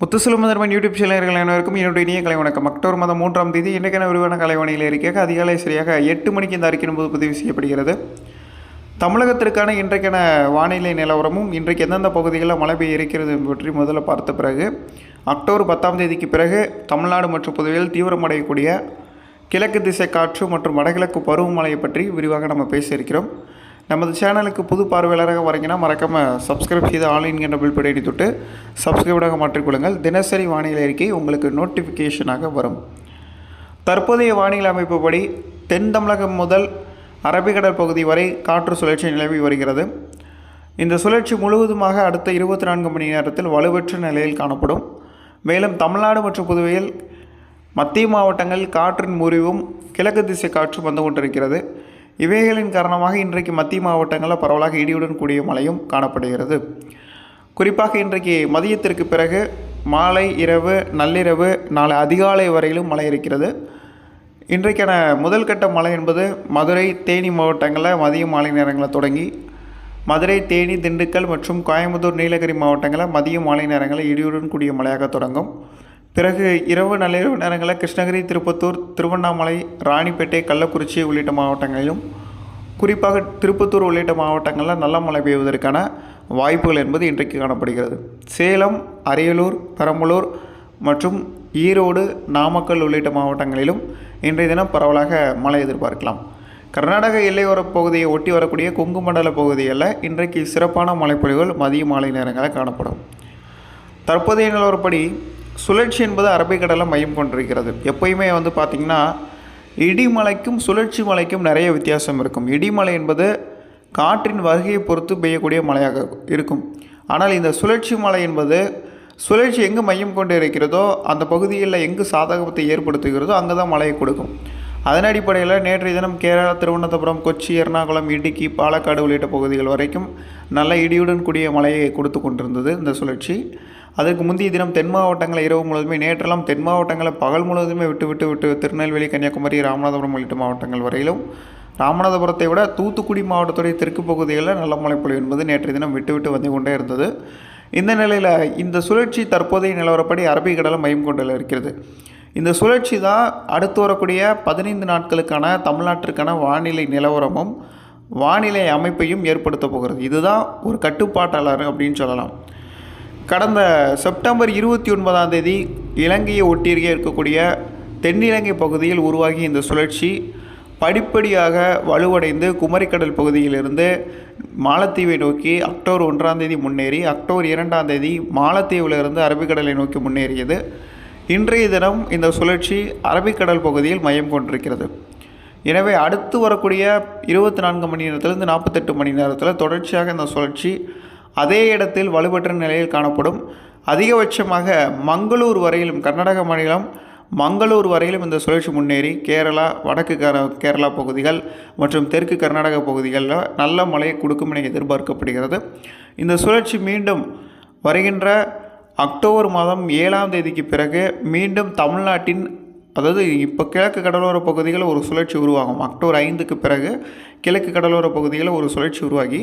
முத்துசுலுமதர்மன் YouTube சேனல்கள் அனைவருக்கும் என்னுடைய இனிய கலை வணக்கம். அக்டோபர் மாதம் மூன்றாம் தேதி இன்றைக்கான விரிவான கலைவாணியில் இருக்க அதிகாலை சரியாக எட்டு மணிக்கு இந்த அறிக்கையின் போது பதிவு செய்யப்படுகிறது. தமிழகத்திற்கான இன்றைக்கான வானிலை நிலவரமும் இன்றைக்கு எந்தெந்த பகுதிகளில் மழை பெய்ய இருக்கிறது பற்றி முதல்ல பார்த்த பிறகு அக்டோபர் பத்தாம் தேதிக்கு பிறகு தமிழ்நாடு மற்றும் புதுவையில் தீவிரமடையக்கூடிய கிழக்கு திசை காற்று மற்றும் வடகிழக்கு பருவமழையை பற்றி விரிவாக நம்ம பேசியிருக்கிறோம். நமது சேனலுக்கு புது பார்வையாளராக வரீங்கன்னா மறக்காமல் சப்ஸ்கிரைப் செய்து ஆன்லைன் என்ற பில் படையடி தொட்டு சப்ஸ்கிரைபாக மாற்றிக்கொள்ளுங்கள். தினசரி வானிலை அறிக்கை உங்களுக்கு நோட்டிஃபிகேஷனாக வரும். தற்போதைய வானிலை அமைப்புப்படி தென் தமிழகம் முதல் அரபிக்கடல் பகுதி வரை காற்று சுழற்சி நிலவி வருகிறது. இந்த சுழற்சி முழுவதுமாக அடுத்த இருபத்தி நான்கு மணி நேரத்தில் வலுவற்ற நிலையில் காணப்படும். மேலும் தமிழ்நாடு மற்றும் புதுவையில் மத்திய மாவட்டங்கள் காற்றின் முறிவும் கிழக்கு திசை காற்று வந்து கொண்டிருக்கிறது. இவைகளின் காரணமாக இன்றைக்கு மத்திய மாவட்டங்களில் பரவலாக இடியுடன் கூடிய மழையும் காணப்படுகிறது. குறிப்பாக இன்றைக்கு மதியத்திற்கு பிறகு மாலை இரவு நள்ளிரவு நாளை அதிகாலை வரையிலும் மழை இருக்கிறது. இன்றைக்கான முதல் கட்ட மழை என்பது மதுரை தேனி மாவட்டங்களில் மதிய மாலை நேரங்களில் தொடங்கி மதுரை தேனி திண்டுக்கல் மற்றும் கோயம்புத்தூர் நீலகிரி மாவட்டங்களில் மதிய மாலை நேரங்களில் இடியுடன் கூடிய மழையாக தொடங்கும். பிறகு இரவு நள்ளிரவு நேரங்களில் கிருஷ்ணகிரி திருப்பத்தூர் திருவண்ணாமலை ராணிப்பேட்டை கள்ளக்குறிச்சி உள்ளிட்ட மாவட்டங்களிலும் குறிப்பாக திருப்பத்தூர் உள்ளிட்ட மாவட்டங்களில் நல்ல மழை பெய்வதற்கான வாய்ப்புகள் என்பது இன்றைக்கு காணப்படுகிறது. சேலம் அரியலூர் பெரம்பலூர் மற்றும் ஈரோடு நாமக்கல் உள்ளிட்ட மாவட்டங்களிலும் இன்றைய தினம் பரவலாக மழை எதிர்பார்க்கலாம். கர்நாடக எல்லையோர பகுதியை ஒட்டி வரக்கூடிய கொங்கு மண்டல பகுதிகளில் இன்றைக்கு சிறப்பான மழைப்பொழிவுகள் மதிய மாலை நேரங்களில் காணப்படும். தற்போதைய நிலவரப்படி சுழற்சி என்பது அரபிக்கடலில் மையம் கொண்டிருக்கிறது. எப்பயுமே வந்து பார்த்திங்கன்னா இடிமலைக்கும் சுழற்சி மலைக்கும் நிறைய வித்தியாசம் இருக்கும். இடிமலை என்பது காற்றின் வருகையை பொறுத்து பெய்யக்கூடிய மழையாக இருக்கும். ஆனால் இந்த சுழற்சி மலை என்பது சுழற்சி எங்கு மையம் கொண்டு இருக்கிறதோ அந்த பகுதிகளில் எங்கு சாதகத்தை ஏற்படுத்துகிறதோ அங்கே தான் மழையை கொடுக்கும். அதன் அடிப்படையில் நேற்றைய தினம் கேரளா திருவனந்தபுரம் கொச்சி எர்ணாகுளம் இடுக்கி பாலக்காடு உள்ளிட்ட பகுதிகள் வரைக்கும் நல்ல இடியுடன் கூடிய மழையை கொடுத்து கொண்டிருந்தது இந்த சுழற்சி. அதற்கு முந்தைய தினம் தென் மாவட்டங்களை இரவு முழுவதுமே நேற்றெல்லாம் தென் மாவட்டங்களை பகல் முழுவதுமே விட்டு விட்டு விட்டு திருநெல்வேலி கன்னியாகுமரி ராமநாதபுரம் உள்ளிட்ட மாவட்டங்கள் வரையிலும் ராமநாதபுரத்தை விட தூத்துக்குடி மாவட்டத்துடைய தெற்கு பகுதிகளில் நல்ல மழைப்பொழிவு என்பது நேற்றைய தினம் விட்டு விட்டு வந்து கொண்டே இருந்தது. இந்த நிலையில் இந்த சுழற்சி தற்போதைய நிலவரப்படி அரபிக்கடலை மையம் கொண்டில் இருக்கிறது. இந்த சுழற்சி தான் அடுத்து வரக்கூடிய பதினைந்து நாட்களுக்கான தமிழ்நாட்டிற்கான வானிலை நிலவரமும் வானிலை அமைப்பையும் ஏற்படுத்த போகிறது. இதுதான் ஒரு கட்டுப்பாட்டாளர் அப்படின்னு சொல்லலாம். கடந்த செப்டம்பர் இருபத்தி ஒன்பதாம் தேதி இலங்கையை ஒட்டியிருக்கே இருக்கக்கூடிய தென்னிலங்கை பகுதியில் உருவாகி இந்த சுழற்சி. படிப்படியாக வலுவடைந்து குமரிக்கடல் பகுதியிலிருந்து மாலத்தீவை நோக்கி அக்டோபர் ஒன்றாம் தேதி முன்னேறி அக்டோபர் இரண்டாம் தேதி மாலத்தீவிலிருந்து அரபிக்கடலை நோக்கி முன்னேறியது. இன்றைய தினம் இந்த சுழற்சி அரபிக்கடல் பகுதியில் மையம் கொண்டிருக்கிறது. எனவே அடுத்து வரக்கூடிய இருபத்தி நான்கு மணி நேரத்திலிருந்து நாற்பத்தெட்டு மணி நேரத்தில் தொடர்ச்சியாக இந்த சுழற்சி அதே இடத்தில் வலுப்பெற்ற நிலையில் காணப்படும். அதிகபட்சமாக மங்களூர் வரையிலும் கர்நாடக மாநிலம் மங்களூர் வரையிலும் இந்த சுழற்சி முன்னேறி கேரளா வடக்கு கர கேரளா பகுதிகள் மற்றும் தெற்கு கர்நாடக பகுதிகளில் நல்ல மழையை கொடுக்கும் என எதிர்பார்க்கப்படுகிறது. இந்த சுழற்சி மீண்டும் வருகின்ற அக்டோபர் மாதம் ஏழாம் தேதிக்கு பிறகு மீண்டும் தமிழ்நாட்டின் அதாவது இப்போ கிழக்கு கடலோர பகுதிகளில் ஒரு சுழற்சி உருவாகும். அக்டோபர் ஐந்துக்கு பிறகு கிழக்கு கடலோர பகுதிகளில் ஒரு சுழற்சி உருவாகி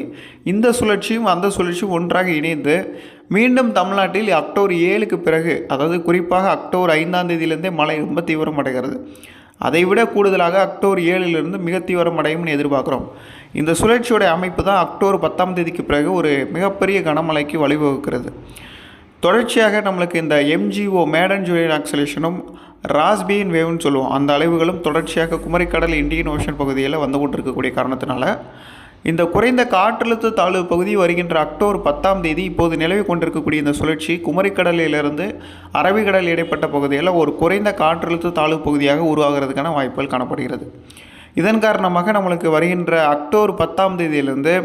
இந்த சுழற்சியும் அந்த சுழற்சியும் ஒன்றாக இணைந்து மீண்டும் தமிழ்நாட்டில் அக்டோபர் ஏழுக்கு பிறகு அதாவது குறிப்பாக அக்டோபர் ஐந்தாம் தேதியிலேருந்தே மழை ரொம்ப தீவிரம் அடைகிறது. அதைவிட கூடுதலாக அக்டோபர் ஏழிலிருந்து மிக தீவிரமடையும்னு எதிர்பார்க்குறோம். இந்த சுழற்சியோட அமைப்பு தான் அக்டோபர் பத்தாம் தேதிக்கு பிறகு ஒரு மிகப்பெரிய கனமழைக்கு வழிவகுக்கிறது. தொடர்ச்சியாக நம்மளுக்கு இந்த எம்ஜிஓ மேடன் ஜூலியன் ஆக்சலேஷனும் ராஸ்பியின் வேவ்னு சொல்லுவோம். அந்த அளவுகளும் தொடர்ச்சியாக குமரிக்கடல் இந்தியன் ஓஷன் பகுதியில் வந்து கொண்டிருக்கக்கூடிய காரணத்தினால இந்த குறைந்த காற்றழுத்த தாழ்வு பகுதி வருகின்ற அக்டோபர் பத்தாம் தேதி இப்போது நிலவி கொண்டிருக்கக்கூடிய இந்த சுழற்சி குமரிக்கடலிலிருந்து அரபிக்கடல் இடைப்பட்ட பகுதியில் ஒரு குறைந்த காற்றழுத்த தாழ்வு பகுதியாக உருவாகிறதுக்கான வாய்ப்புகள் காணப்படுகிறது. இதன் காரணமாக நம்மளுக்கு வருகின்ற அக்டோபர் பத்தாம் தேதியிலிருந்து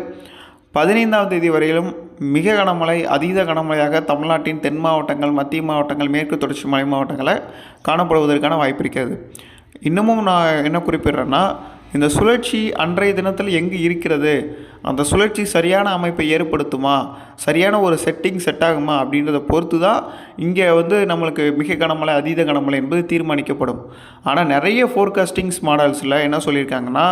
பதினைந்தாம் தேதி வரையிலும் மிக கனமழை அதீத கனமழையாக தமிழ்நாட்டின் தென் மாவட்டங்கள் மத்திய மாவட்டங்கள் மேற்கு தொடர்ச்சி மலை மாவட்டங்களில் காணப்படுவதற்கான வாய்ப்பு இருக்கிறது. இன்னமும் நான் என்ன குறிப்பிடுறேன்னா இந்த சுழற்சி அன்றைய தினத்தில் எங்கு இருக்கிறது? அந்த சுழற்சி சரியான அமைப்பை ஏற்படுத்துமா? சரியான ஒரு செட்டிங் செட் ஆகுமா? அப்படின்றத பொறுத்து தான் இங்கே வந்து நம்மளுக்கு மிக கனமழை அதீத கனமழை என்பது தீர்மானிக்கப்படும். ஆனால் நிறைய ஃபோர்காஸ்டிங்ஸ் மாடல்ஸில் என்ன சொல்லியிருக்காங்கன்னா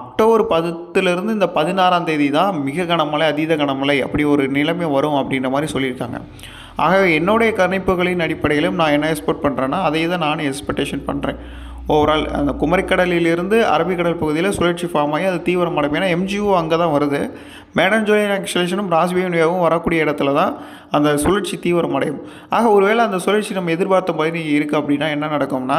அக்டோபர் பத்துலேருந்து இந்த பதினாறாம் தேதி தான் மிக கனமழை அதீத கனமழை அப்படி ஒரு நிலைமை வரும் அப்படின்ற மாதிரி சொல்லியிருக்காங்க. ஆகவே என்னுடைய கணிப்புகளின் அடிப்படையிலும் நான் என்ன எக்ஸ்பெக்ட் பண்ணுறேன்னா அதை தான் நான் எக்ஸ்பெக்டேஷன் பண்ணுறேன் ஓவரால் அந்த குமரிக்கடலிலிருந்து அரபிக்கடல் பகுதியில் சுழற்சி ஃபார்ம் ஆகி அது தீவிரமடையும். ஏன்னா எம்ஜிஓ அங்கே தான் வருது. மேடன் ஜோலியன் ஆக்சுலேஷனும் ராஸ்பியனியாவும் வரக்கூடிய இடத்துல தான் அந்த சுழற்சி தீவிரமடையும். ஆக ஒருவேளை அந்த சுழற்சி நம்ம எதிர்பார்த்த மாதிரி இருக்குது அப்படின்னா என்ன நடக்கும்னா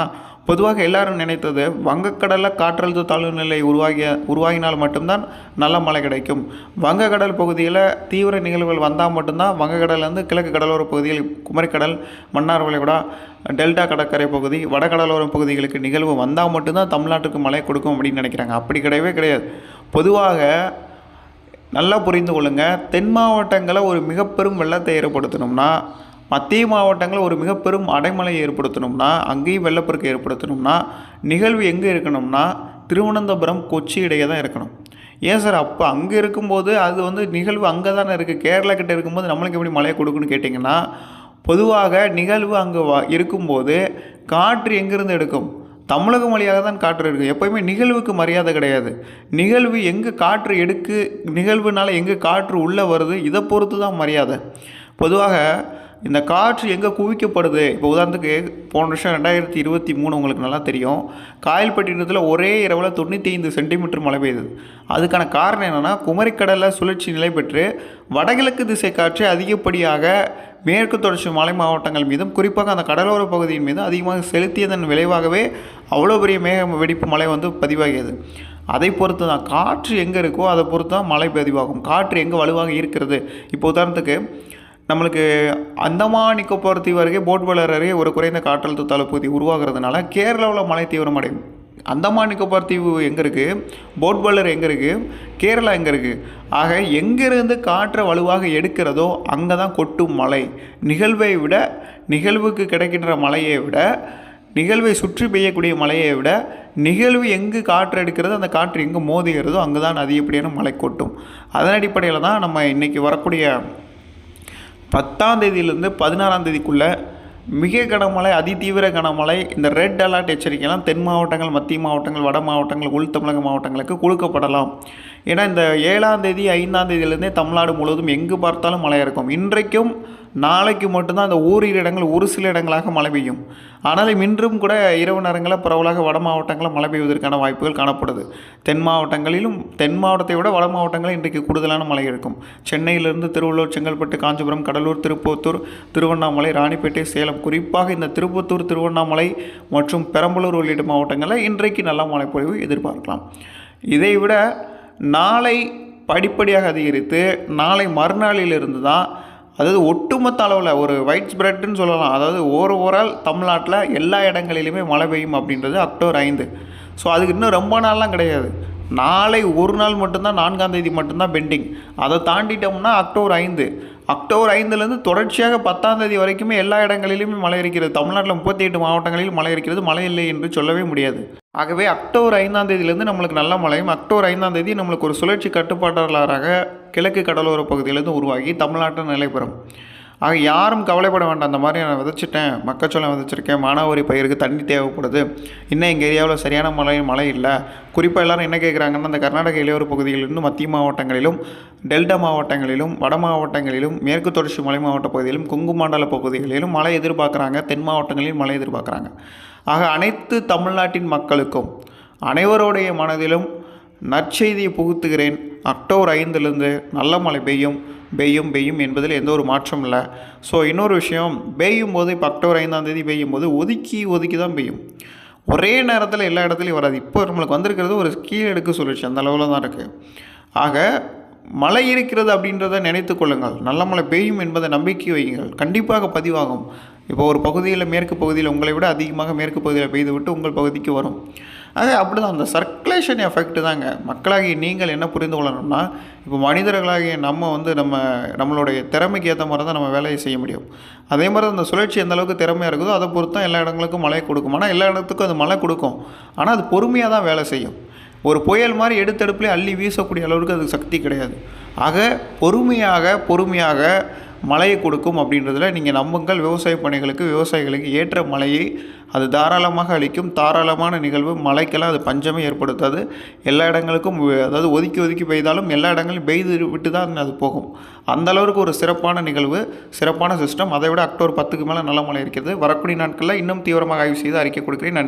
பொதுவாக எல்லாரும் நினைத்தது வங்கக்கடலில் காற்றழுத்த தாழ்வு நிலை உருவாகிய உருவாகினால் மட்டும்தான் நல்ல மழை கிடைக்கும். வங்கக்கடல் பகுதியில் தீவிர நிகழ்வுகள் வந்தால் மட்டும்தான் வங்கக்கடல்லேருந்து கிழக்கு கடலோர பகுதியில் குமரிக்கடல் மன்னார் வளைகுடா டெல்டா கடற்கரை பகுதி வடகடலோர பகுதிகளுக்கு நிகழ்வு வந்தால் மட்டும்தான் தமிழ்நாட்டுக்கு மழை கொடுக்கும் அப்படின்னு நினைக்கிறாங்க. அப்படி கிடையவே கிடையாது. பொதுவாக நல்லா புரிந்து கொள்ளுங்கள் தென் மாவட்டங்களை ஒரு மிகப்பெரும் வெள்ளத்தை ஏற்படுத்தணும்னா மத்திய மாவட்டங்களில் ஒரு மிகப்பெரும் அடைமலை ஏற்படுத்தணும்னா அங்கேயும் வெள்ளப்பெருக்கு ஏற்படுத்தணும்னா நிகழ்வு எங்கே இருக்கணும்னா திருவனந்தபுரம் கொச்சி இடையே தான் இருக்கணும். ஏன் சார்? அப்போ அங்கே இருக்கும்போது அது வந்து நிகழ்வு அங்கே தானே இருக்குது கேரளா கிட்டே இருக்கும்போது நம்மளுக்கு எப்படி மழையை கொடுக்குன்னு கேட்டிங்கன்னா பொதுவாக நிகழ்வு அங்கே வா இருக்கும்போது காற்று எங்கேருந்து எடுக்கும்? தமிழகம் மொழியாக தான் காற்று இருக்குது எப்போயுமே நிகழ்வுக்கு மரியாதை கிடையாது. நிகழ்வு எங்கே காற்று எடுக்கு நிகழ்வுனால எங்கே காற்று உள்ளே வருது இதை பொறுத்து தான் மரியாதை. பொதுவாக இந்த காற்று எங்கே குவிக்கப்படுது? இப்போ உதாரணத்துக்கு போன வருஷம் ரெண்டாயிரத்தி இருபத்தி மூணு உங்களுக்கு நல்லா தெரியும். காயல்பட்டினத்தில் ஒரே இரவில் தொண்ணூற்றி ஐந்து சென்டிமீட்டர் மழை பெய்யுது அதுக்கான காரணம் என்னென்னா குமரிக்கடலில் சுழற்சி நிலை பெற்று வடகிழக்கு திசை காற்று அதிகப்படியாக மேற்கு தொடர்ச்சி மலை மாவட்டங்கள் மீதும் குறிப்பாக அந்த கடலோர பகுதியின் மீதும் அதிகமாக செலுத்தியதன் விளைவாகவே அவ்வளோ பெரிய மேக வெடிப்பு மழை வந்து பதிவாகியது. அதை பொறுத்து தான் காற்று எங்கே இருக்கோ அதை பொறுத்து தான் மழை பதிவாகும். காற்று எங்கே வலுவாக இருக்கிறது? இப்போ உதாரணத்துக்கு நம்மளுக்கு அந்தமான் நிக்கோபார் தீவு அருகே போட்வலர் அருகே ஒரு குறைந்த காற்றழுத்த தளபதி உருவாகிறதுனால கேரளாவில் மழை தீவிரமடையும் அந்தமான் நிக்கோபார் தீவு எங்கே இருக்குது போட்வல்லர் எங்கே இருக்குது கேரளா எங்கே இருக்குது ஆக எங்கேருந்து காற்றை வலுவாக எடுக்கிறதோ அங்கே தான் கொட்டும் மழை. நிகழ்வை விட நிகழ்வுக்கு கிடைக்கின்ற மழையை விட நிகழ்வை சுற்றி பெய்யக்கூடிய மழையை விட நிகழ்வு எங்கு காற்று எடுக்கிறதோ அந்த காற்று எங்கே மோதுகிறதோ அங்கே தான் அதிகப்படியான மழை கொட்டும். அதன் அடிப்படையில் தான் நம்ம இன்றைக்கி வரக்கூடிய பத்தாம் தேதியிலேருந்து பதினாறாம் தேதிக்குள்ளே மிக கனமழை அதிதீவிர கனமழை இந்த ரெட் அலர்ட் எச்சரிக்கைலாம் தென் மாவட்டங்கள் மத்திய மாவட்டங்கள் வட மாவட்டங்கள் உள் தமிழக மாவட்டங்களுக்கு கொடுக்கப்படலாம். ஏன்னா இந்த ஏழாம் தேதி ஐந்தாம் தேதியிலேருந்தே தமிழ்நாடு முழுவதும் எங்கு பார்த்தாலும் மழை இருக்கும். இன்றைக்கும் நாளைக்கு மட்டும்தான் அந்த ஓரிரு இடங்கள் ஒரு சில இடங்களாக மழை பெய்யும். ஆனாலும் இன்றும் கூட இரவு நேரங்களில் பரவலாக வட மாவட்டங்களில் மழை பெய்வதற்கான வாய்ப்புகள் காணப்படுது. தென் மாவட்டங்களிலும் தென் மாவட்டத்தை விட வட மாவட்டங்களில் இன்றைக்கு கூடுதலான மழை இருக்கும். சென்னையிலிருந்து திருவள்ளூர் செங்கல்பட்டு காஞ்சிபுரம் கடலூர் திருப்பத்தூர் திருவண்ணாமலை ராணிப்பேட்டை சேலம் குறிப்பாக இந்த திருப்பத்தூர் திருவண்ணாமலை மற்றும் பெரம்பலூர் உள்ளிட்ட மாவட்டங்களில் இன்றைக்கு நல்ல மழைப்பொழிவு எதிர்பார்க்கலாம். இதை விட நாளை படிப்படியாக அதிகரித்து நாளை மறுநாளிலிருந்து தான் அதாவது ஒட்டுமொத்த அளவில் ஒரு ஒயிட் ஸ்ப்ரெட்னு சொல்லலாம். அதாவது ஓவர் ஓரால் தமிழ்நாட்டில் எல்லா இடங்களிலுமே மழை பெய்யும் அப்படின்றது அக்டோபர் ஐந்து. ஸோ அதுக்கு இன்னும் ரொம்ப நாள்லாம் கிடையாது. நாளை ஒரு நாள் மட்டும்தான் நான்காம் தேதி மட்டும்தான் பெண்டிங் அதை தாண்டிட்டோம்னா அக்டோபர் ஐந்து. அக்டோபர் ஐந்துலேருந்து தொடர்ச்சியாக பத்தாம் தேதி வரைக்குமே எல்லா இடங்களிலுமே மழை இருக்கிறது. தமிழ்நாட்டில் முப்பத்தி எட்டு மாவட்டங்களில் மழை இருக்கிறது. மழை இல்லை என்று சொல்லவே முடியாது. ஆகவே அக்டோபர் ஐந்தாம் தேதியிலேருந்து நம்மளுக்கு நல்ல மழையும் அக்டோபர் ஐந்தாம் தேதி நம்மளுக்கு ஒரு சுழற்சி கட்டுப்பாட்டாளராக கிழக்கு கடலோர பகுதியிலேருந்து உருவாகி தமிழ்நாட்டில் நிலை பெறும் ஆக யாரும் கவலைப்பட வேண்டாம். அந்த மாதிரி நான் விதைச்சிட்டேன். மக்காச்சோளம் விதைச்சிருக்கேன். மானாவாரி பயிருக்கு தண்ணி தேவைப்படுது. இன்னும் எங்கள் ஏரியாவில் சரியான மழை மழை இல்லை. குறிப்பாக எல்லாரும் என்ன கேட்குறாங்கன்னா அந்த கர்நாடக இளையோர் பகுதிகளிலிருந்து மத்திய மாவட்டங்களிலும் டெல்டா மாவட்டங்களிலும் வட மாவட்டங்களிலும் மேற்கு தொடர்ச்சி மலை மாவட்ட பகுதியிலும் கொங்கு மண்டல பகுதிகளிலும் மழை எதிர்பார்க்குறாங்க. தென் மாவட்டங்களிலும் மழை எதிர்பார்க்குறாங்க. ஆக அனைத்து தமிழ்நாட்டின் மக்களுக்கும் அனைவருடைய மனதிலும் நற்செய்தியை புகுத்துகிறேன். அக்டோபர் ஐந்துலேருந்து நல்ல மழை பெய்யும். பெய்யும் பெய்யும் என்பதில் எந்த ஒரு மாற்றம் இல்லை. ஸோ இன்னொரு விஷயம் பெய்யும் போது இப்போ அக்டோபர் ஐந்தாம் தேதி பெய்யும் போது ஒதுக்கி ஒதுக்கி தான் பெய்யும். ஒரே நேரத்தில் எல்லா இடத்துலையும் வராது. இப்போ நம்மளுக்கு வந்திருக்கிறது ஒரு கீழடுக்கு சுழற்சி அந்த அளவில் தான் இருக்குது ஆக மழை இருக்கிறது அப்படின்றத நினைத்து கொள்ளுங்கள். நல்ல மழை பெய்யும் என்பதை நம்பிக்கை வையுங்கள். கண்டிப்பாக பதிவாகும். இப்போ ஒரு பகுதியில் மேற்கு பகுதியில் உங்களை விட அதிகமாக மேற்கு பகுதியில் பெய்து விட்டு உங்கள் பகுதிக்கு வரும். அதே அப்படி தான் அந்த சர்க்குலேஷன் எஃபெக்ட் தாங்க. மக்களாகி நீங்கள் என்ன புரிந்து கொள்ளணும்னா இப்போ மனிதர்களாகிய நம்ம வந்து நம்ம நம்மளுடைய திறமைக்கு ஏற்ற மாதிரி தான் நம்ம வேலையை செய்ய முடியும். அதே மாதிரி அந்த சுழற்சி எந்த அளவுக்கு திறமையாக இருக்குதோ அதை பொறுத்து தான் எல்லா இடங்களுக்கும் மழை கொடுக்கும். ஆனால் எல்லா இடத்துக்கும் அது மழை கொடுக்கும். ஆனால் அது பொறுமையாக தான் வேலை செய்யும். ஒரு புயல் மாதிரி எடுத்தெடுப்புலேயே அள்ளி வீசக்கூடிய அளவுக்கு அதுக்கு சக்தி கிடையாது. ஆக பொறுமையாக பொறுமையாக மழையை கொடுக்கும் அப்படின்றதுல நீங்கள் நம்புங்கள். விவசாய பணிகளுக்கு விவசாயிகளுக்கு ஏற்ற மழையை அது தாராளமாக அளிக்கும். தாராளமான நிகழ்வு. மழைக்கெல்லாம் அது பஞ்சமே ஏற்படுத்தாது. எல்லா இடங்களுக்கும் அதாவது ஒதுக்கி ஒதுக்கி பெய்தாலும் எல்லா இடங்களும் பெய்து விட்டு தான் அது போகும். அந்த அளவுக்கு ஒரு சிறப்பான நிகழ்வு சிறப்பான சிஸ்டம் அதை விட அக்டோபர் பத்துக்கு மேலே நல்ல மழை இருக்கிறது. வரக்கூடிய நாட்களில் இன்னும் தீவிரமாக ஆய்வு செய்து அறிக்கை கொடுக்கிறேன்.